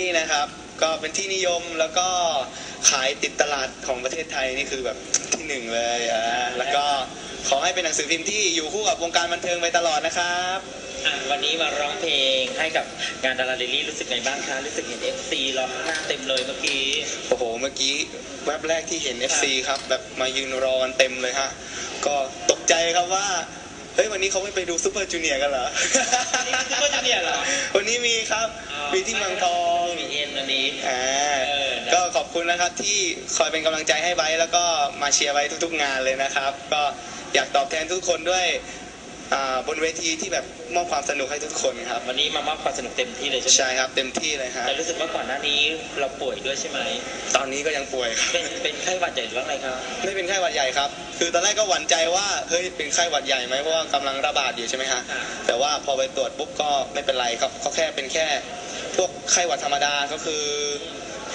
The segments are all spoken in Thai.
นี่นะครับก็เป็นที่นิยมแล้วก็ขายติดตลาดของประเทศไทยนี่คือแบบที่หนึ่งเลยอ่าแล้วก็ขอให้เป็นหนังสือพิมพ์ที่อยู่คู่กับวงการบันเทิงไปตลอดนะครับ อะวันนี้มาร้องเพลงให้กับงานดาราเดลี่รู้สึกไงบ้างคะรู้สึกเห็น FC ร้องหน้าเต็มเลยเมื่อกี้ โอ้โห เมื่อกี้แวบแรกที่เห็น FC ครับ แบบมายืนรอกันเต็มเลยฮะก็ตกใจครับว่า เฮ้ย วันนี้เขาไม่ไปดูซูเปอร์จูเนียร์กันเหรอนี่คือ Super Junior เหรอ วันนี้มีครับ มีที่เมืองทองมีเอ็ นวันนี้อ่าเออนะก็ขอบคุณนะครับที่คอยเป็นกำลังใจให้ไว้แล้วก็มาเชียร์ไว้ทุกๆงานเลยนะครับ ก็อยากตอบแทนทุกคนด้วยอ่าบนเวทีที่แบบมอบความสนุกให้ทุกคนครับ วันนี้มามอบความสนุกเต็มที่เลยใช่ไหมใช่ครับเต็มที่เลยฮะแต่รู้สึกว่าก่อนหน้านี้เราป่วยด้วยใช่ไหม ตอนนี้ก็ยังป่วยครับเป็นเป็นไข้หวัดใหญ่หรือว่าอะไรครับ ไม่เป็นไข้หวัดใหญ่ครับ คือตอนแรกก็หวั่นใจว่าเฮ้ยเป็นไข้หวัดใหญ่ไหมเพราะว่ากำลังระบาดอยู่ใช่ไหมฮะอ่าแต่ว่าพอไปตรวจปุ๊บก็ไม่เป็นไรครับก็แค่เป็นแค่ พวกไข้หวัดธรรมดาก็คือ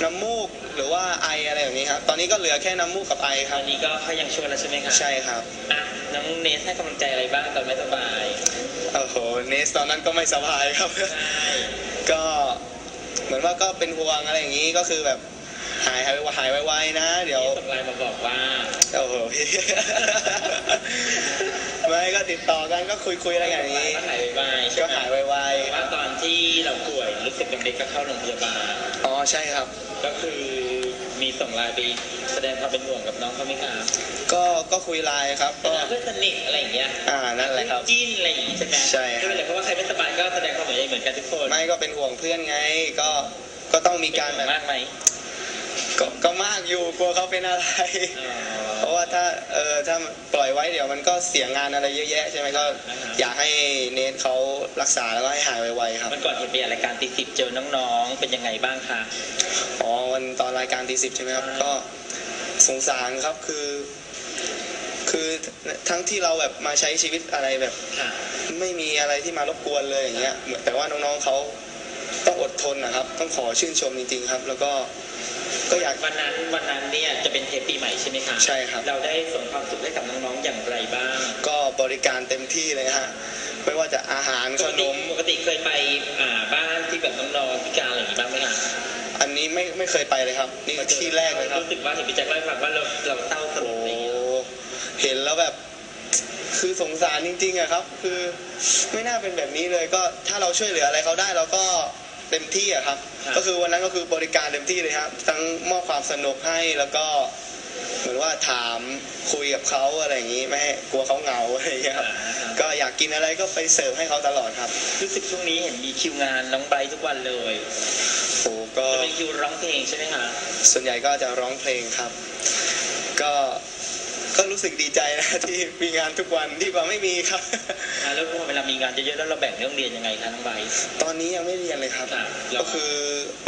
น้ำมูกหรือว่าไออะไรแบบนี้ครับ ตอนนี้ก็เหลือแค่น้ำมูกกับไอคตรัอบ นนี้ก็เขายังช่วยแล้วใช่ไหมครับใช่ครับ อะน้องเนสให้กำลังใจอะไรบ้างตอนไม่สบายโอ้โหเนสตอนนั้นก็ไม่สบายครับ ใช่ก็เหมือนว่าก็เป็นห่วงอะไรอย่างนี้ก็คือแบบหายหายหายไวๆนะ เดี๋ยวส่งไลน์มาบอกว่า โอ้โหพี่ ไม่ก็ติดต่อกันก็คุยคุยๆอะไรอย่างนี้หายไวๆใช่ก็ไหมหายไวว่าตอนที่เราป่วยรู้สึกเด็กๆก็เข้าโรงพยาบาล ๆอ๋อใช่ครับ ก็คือมีส่งไลน์ไปแสดงความเป็นห่วงกับน้องเขาไหมครับก็ก็คุยไลน์ครับ ก็ เพื่อนสนิทอะไรอย่างเงี้ยอ่านั่นแหละครับ จิ้นอะไรอย่างงี้ใช่ไหมใช่ครับ ไม่เป็นไรเพราะว่าใครไม่สบายก็แสดงความห่วงใยเหมือนกันทุกคนไม่ก็เป็นห่วงเพื่อนไง ก็ก็ต้องมีการแบบมากไหม ก็ก็มากอยู่กลัวเขาเป็นอะไร เพราะว่าถ้าเออถ้าปล่อยไว้เดี๋ยวมันก็เสียงานอะไรเยอะแยะใช่ไหมก็อยากให้เนทเขารักษาแล้วก็ให้หายไวๆครับมันก่อนเห็นไปรายการตีสิบเจอน้องๆ เป็นยังไงบ้างคะอ๋อวันตอนรายการทีสิบใช่ไหมครับก็สงสารครับคือ คือทั้งที่เราแบบมาใช้ชีวิตอะไรแบบค่ะไม่มีอะไรที่มารบกวนเลยอย่างเงี้ยเหมือนแต่ว่าน้องๆเขาต้องอดทนนะครับ ต้องขอชื่นชมจริงๆครับ แล้วก็ ก็อยากวันนั้นวันนั้นเนี่ยจะเป็นเทปปีใหม่ใช่ไหมคะใช่ครับ เราได้ส่งความสุขให้กับน้องๆอย่างไรบ้างก็บริการเต็มที่เลยฮะไม่ว่าจะอาหารปขกนติม ปกติเคยไปอ่าบ้านที่แบบน้องๆพิการอะไรอย่างงี้บ้างไหมคะอันนี้ไม่ไม่เคยไปเลยครับ นี่ที่แรกเลยครับ รู้สึกว่าเห็นพี่แจ็คเล่าให้ฟังว่าเราเราเศร้าสลโอ้ดอะไรอย่างเงี้ย เห็นแล้วแบบ คือสงสารจริงๆอะครับ คือไม่น่าเป็นแบบนี้เลยก็ถ้าเราช่วยเหลืออะไรเขาได้เราก็ เต็มที่อะครับ ก็คือวันนั้นก็คือบริการเต็มที่เลยครับ ทั้งมอบความสนุกให้แล้วก็เหมือนว่าถามคุยกับเขาอะไรอย่างนี้ไม่ให้กลัวเขาเหงาอะไรอย่างเงี้ยครับ ก็อยากกินอะไรก็ไปเสิร์ฟให้เขาตลอดครับรู้สึกช่วงนี้เห็นมีคิวงานน้องไบรท์ทุกวันเลยโอ้ก็ จะเป็นคิวร้องเพลงใช่ไหมคะส่วนใหญ่ก็จะร้องเพลงครับ ก็ ก็รู้สึกดีใจนะที่มีงานทุกวันที่กว่าไม่มีครับ อ่าแล้วพอเวลามีงานเยอะๆแล้วเราแบ่งเรื่องเรียนยังไงคะน้องไบรท์ตอนนี้ยังไม่เรียนเลยครับครับก็คือ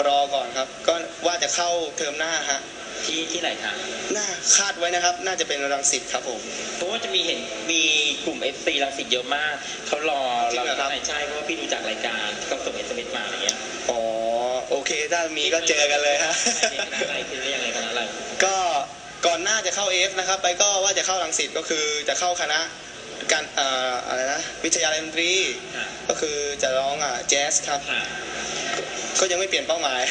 รอก่อนครับ ก็ว่าจะเข้าเทอมหน้าฮะที่ที่ไหนคะน่าคาดไว้นะครับ น่าจะเป็นรังสิตครับผม เพราะว่าจะมีเห็นมีกลุ่ม FC รังสิตเยอะมากเขารอจริเรางเหรอครับ ใช่เพราะว่าพี่ดูจากรายการเขาส่ง SMS มาอะไรเงี้ยอ๋อโอเค ถ้ามีก็เจอกันเลยฮะ ใช่เรียนคณะอะไรคือเรียนอะไรคณะอะไรก็ ก่อนหน้าจะเข้าเอฟนะครับไปก็ว่าจะเข้ารังสิตก็คือจะเข้าคณะการเอ่ออะไรนะวิทยาลัยดนตรีค่ะก็คือจะร้องอะแจ๊สครับค่ะก็ยังไม่เปลี่ยนเป้าหมาย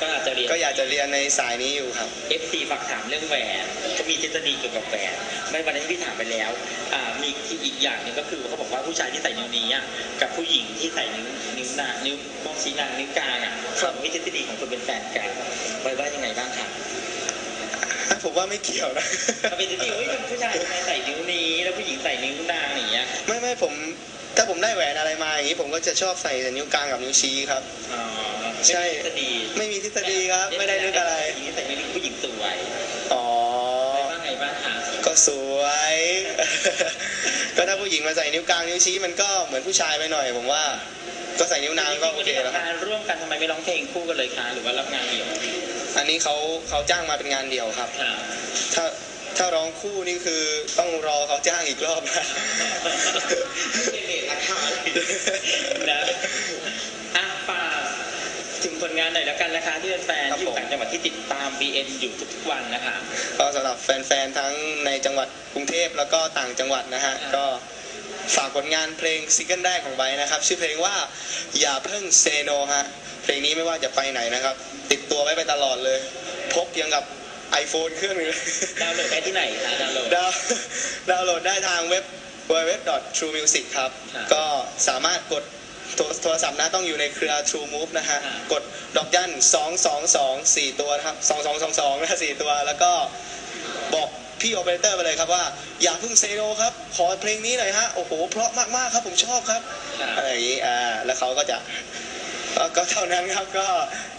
ก็อาจจะเรียนก็อยากจะเรียนในสายนี้อยู่ครับ FC ฝากถามเรื่องแหวนก็มีทฤษฎีเกี่ยวกับแหวนไม่วันนั้นพี่ถามไปแล้วอ่ามีอีกอย่างหนึงก็คือเขาบอกว่าผู้ชายที่ใส่นิ้วนี้อะกับผู้หญิงที่ใส่นิ้วนิ้วนางนิ้วโป้งชี้นางนิ้วกลางอะครับมีทฤษฎีของคนเป็นแฟนกันไว้ว่ายังไงบ้างคะ ผมว่าไม่เกี่ยวนะเขาเป็นทฤษฎีเฮ้ยผู้ชายทำไมใส่นิ้วนี้ แล้วผู้หญิงใส่นิ้วนางอย่างเงี้ยไม่ไม่ผมถ้าผมได้แหวนอะไรมาอย่างนี้ผมก็จะชอบใส่แต่นิ้วกลางกับนิ้วชี้ครับ อ๋อใช่ ไม่มีทฤษฎีไม่มีทฤษฎีครับ ไม่ได้นึกอะไร ผู้หญิงใส่นิ้วนี้ผู้หญิงสวยอ๋อไว้ว่าไงบ้างคะก็สวย ก็ถ้าผู้หญิงมาใส่นิ้วกลางนิ้วชี้มันก็เหมือนผู้ชายไปหน่อย ผมว่า ก็ใส่นิ้วนางก็โอเคแล้วครับ งานร่วมกันทำไมไม่ร้องเพลงคู่กันเลยคะหรือว่ารับงานเดี่ยวอันนี้เขาเขาจ้างมาเป็นงานเดี่ยวครับ ค่ะถ้าถ้าร้องคู่นี่คือต้องรอเขาจ้างอีกรอบนะราคานะอะฝากถึงผลงานหน่อยแล้วกันนะคะที่เป็นแฟนครับที่อยู่ผมต่างจังหวัดที่ติดตาม BN อยู่ทุกๆวันนะคะ ก็สำหรับแฟนๆ ทั้งในจังหวัดกรุงเทพแล้วก็ต่างจังหวัดนะฮะครับก็ ฝากผลงานเพลงซิงเกิลแรกของไบร์ทนะครับ ชื่อเพลงว่าอย่าเพิ่งเซโนฮะเพลงนี้ไม่ว่าจะไปไหนนะครับ ติดตัวไว้ไปตลอดเลย พกยังกับ iPhone เครื่องหนึงเลยดาวน์โหลดได้ที่ไหนคะดาวน์โหลด ดาวน์ดาวน์โหลดได้ทางเว็บ www.truemusic ครับ ครับก็สามารถกดโทรโทรศัพท์นะต้องอยู่ในเครือ True Move นะฮะ ครับ กดดอกจัน2 2 2 4 ตัวนะครับ 2 2 2 2นะ4ตัว แล้วก็บอก พี่โอเปอเรเตอร์ไปเลยครับว่า อย่าเพิ่งเซโนครับ ขอเพลงนี้หน่อยฮะ โอ้โห เพราะมากๆครับผมชอบครับครับอะไรอย่างนี้อ่าแล้วเขาก็จะก็ก็เท่านั้นครับก็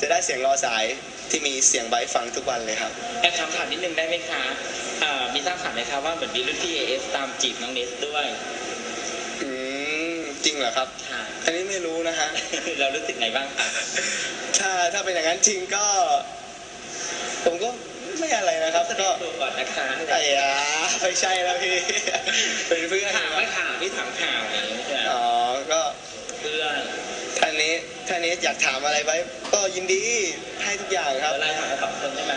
จะได้เสียงรอสายที่มีเสียงไบร์ทฟังทุกวันเลยครับแอบถามถามนิดนึงได้ไหมคะอ่ามีทราบข่าวไหมคะว่าเหมือนมีรุ่นพี่เอสตามจีบน้องเนสด้วยอืมจริงเหรอครับค่ะอันนี้ไม่รู้นะฮะเรารู้สึกไงบ้างคะถ้าถ้าเป็นอย่างนั้นจริงก็ ผมก็ ไม่อะไรนะครับแสดก็งตัวก่อนนะคะไอ้ยาไม่ใช่แล้วพี่ เป็นเพื่อนถามไม่ถามพี่ถามข่าวอะไรอย่างเงี้ยใช่ไหมอ๋อ ก็เพื่อนท่านนี้ท่านนี้อยากถามอะไรไว้ ก็ยินดีให้ทุกอย่างครับ เวลาถามกันสองคนใช่ไหม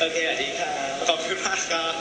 โอเคสวัสดีค่ะขอบคุณมากครับ